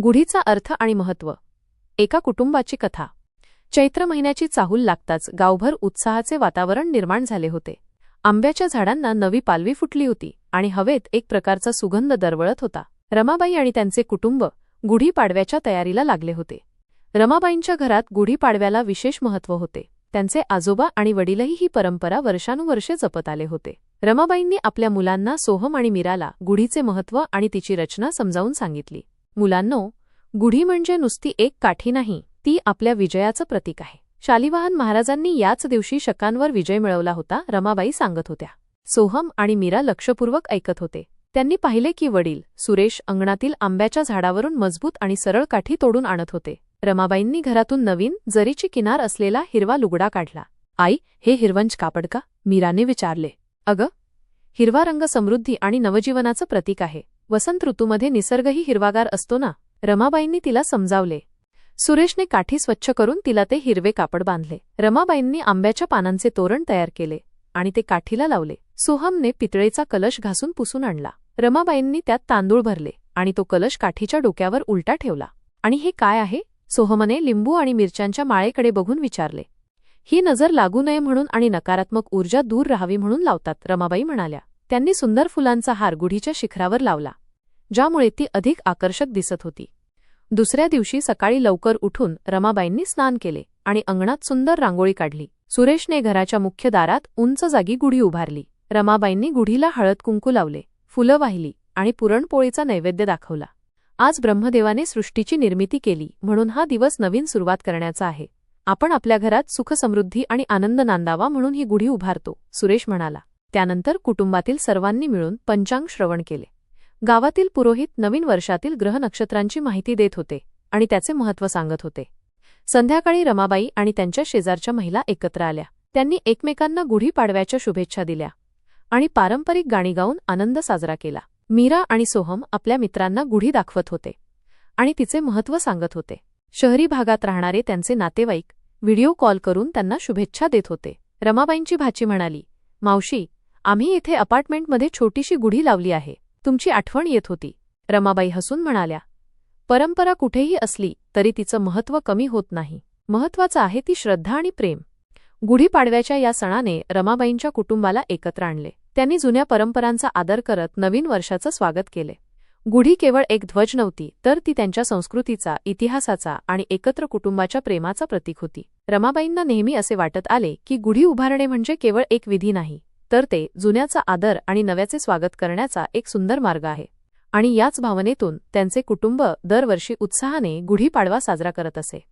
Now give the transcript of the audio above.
गुढीचा अर्थ आणि महत्त्व एका कुटुंबाची कथा. चैत्र महिन्याची चाहूल लागताच गावभर उत्साहाचे वातावरण निर्माण झाले होते. आंब्याच्या झाडांना नवी पालवी फुटली होती आणि हवेत एक प्रकारचा सुगंध दरवळत होता. रमाबाई आणि त्यांचे कुटुंब गुढीपाडव्याच्या तयारीला लागले होते. रमाबाईंच्या घरात गुढीपाडव्याला विशेष महत्त्व होते. त्यांचे आजोबा आणि वडीलही ही परंपरा वर्षानुवर्षे जपत आले होते. रमाबाईंनी आपल्या मुलांना सोहम आणि मीराला गुढीचे महत्त्व आणि तिची रचना समजावून सांगितली. मुलांनो गुढी म्हणजे नुसती एक काठी नाही ती आपल्या विजयाचं प्रतीक आहे. शालिवाहन महाराजांनी याच दिवशी शकांवर विजय मिळवला होता रमाबाई सांगत होत्या. सोहम आणि मीरा लक्षपूर्वक ऐकत होते. त्यांनी पाहिले की वडील सुरेश अंगणातील आंब्याच्या झाडावरून मजबूत आणि सरळ काठी तोडून आणत होते. रमाबाईंनी घरातून नवीन जरीची किनार असलेला हिरवा लुगडा काढला. आई हे हिरवंच कापड का? मीराने विचारले. अगं हिरवा रंग समृद्धी आणि नवजीवनाचं प्रतीक आहे. वसंत ऋतूमध्ये निसर्गही हिरवागार असतो ना? रमाबाईंनी तिला समजावले. सुरेशने काठी स्वच्छ करून तिला ते हिरवे कापड बांधले. रमाबाईंनी आंब्याच्या पानांचे तोरण तयार केले आणि ते काठीला लावले. सोहमने पितळेचा कलश घासून पुसून आणला. रमाबाईंनी त्यात तांदूळ भरले आणि तो कलश काठीच्या डोक्यावर उलटा ठेवला. आणि हे काय आहे? सोहमने लिंबू आणि मिरच्यांच्या माळेकडे बघून विचारले. ही नजर लागू नये म्हणून आणि नकारात्मक ऊर्जा दूर राहावी म्हणून लावतात रमाबाई म्हणाल्या. त्यांनी सुंदर फुलांचा हार गुढीच्या शिखरावर लावला. ज्यामुळे ती अधिक आकर्षक दिसत होती. दुसऱ्या दिवशी सकाळी लवकर उठून रमाबाईंनी स्नान केले आणि अंगणात सुंदर रांगोळी काढली. सुरेशने घराच्या मुख्य दारात उंच जागी गुढी उभारली. रमाबाईंनी गुढीला हळद कुंकू लावले फुलं वाहिली आणि पुरणपोळीचा नैवेद्य दाखवला. आज ब्रह्मदेवाने सृष्टीची निर्मिती केली म्हणून हा दिवस नवीन सुरुवात करण्याचा आहे. आपण आपल्या घरात सुखसमृद्धी आणि आनंद नांदावा म्हणून ही गुढी उभारतो सुरेश म्हणाला. त्यानंतर कुटुंबातील सर्वांनी मिळून पंचांग श्रवण केले. गावातील पुरोहित नवीन वर्षातील ग्रह नक्षत्रांची माहिती देत होते आणि त्याचे महत्त्व सांगत होते. संध्याकाळी रमाबाई आणि त्यांच्या शेजारच्या महिला एकत्र आल्या. त्यांनी एकमेकांना गुढी पाडव्याच्या शुभेच्छा दिल्या आणि पारंपरिक गाणी गाऊन आनंद साजरा केला. मीरा आणि सोहम आपल्या मित्रांना गुढी दाखवत होते आणि तिचे महत्त्व सांगत होते. शहरी भागात राहणारे त्यांचे नातेवाईक व्हिडिओ कॉल करून त्यांना शुभेच्छा देत होते. रमाबाईंची भाची म्हणाली मावशी आम्ही इथे अपार्टमेंटमध्ये छोटीशी गुढी लावली आहे. तुमची आठवण येत होती. रमाबाई हसून म्हणाल्या परंपरा कुठेही असली तरी तिचं महत्त्व कमी होत नाही. महत्त्वाचं आहे ती श्रद्धा आणि प्रेम. गुढीपाडव्याच्या या सणाने रमाबाईंच्या कुटुंबाला एकत्र आणले. त्यांनी जुन्या परंपरांचा आदर करत नवीन वर्षाचं स्वागत केले. गुढी केवळ एक ध्वज नव्हती तर ती त्यांच्या संस्कृतीचा इतिहासाचा आणि एकत्र कुटुंबाच्या प्रेमाचा प्रतीक होती. रमाबाईंना नेहमी असे वाटत आले की गुढी उभारणे म्हणजे केवळ एक विधी नाही तर ते जुन्याचा आदर आणि नव्याचे स्वागत करण्याचा एक सुंदर मार्ग आहे. आणि याच भावनेतून त्यांचे कुटुंब दरवर्षी उत्साहाने गुढीपाडवा साजरा करत असे.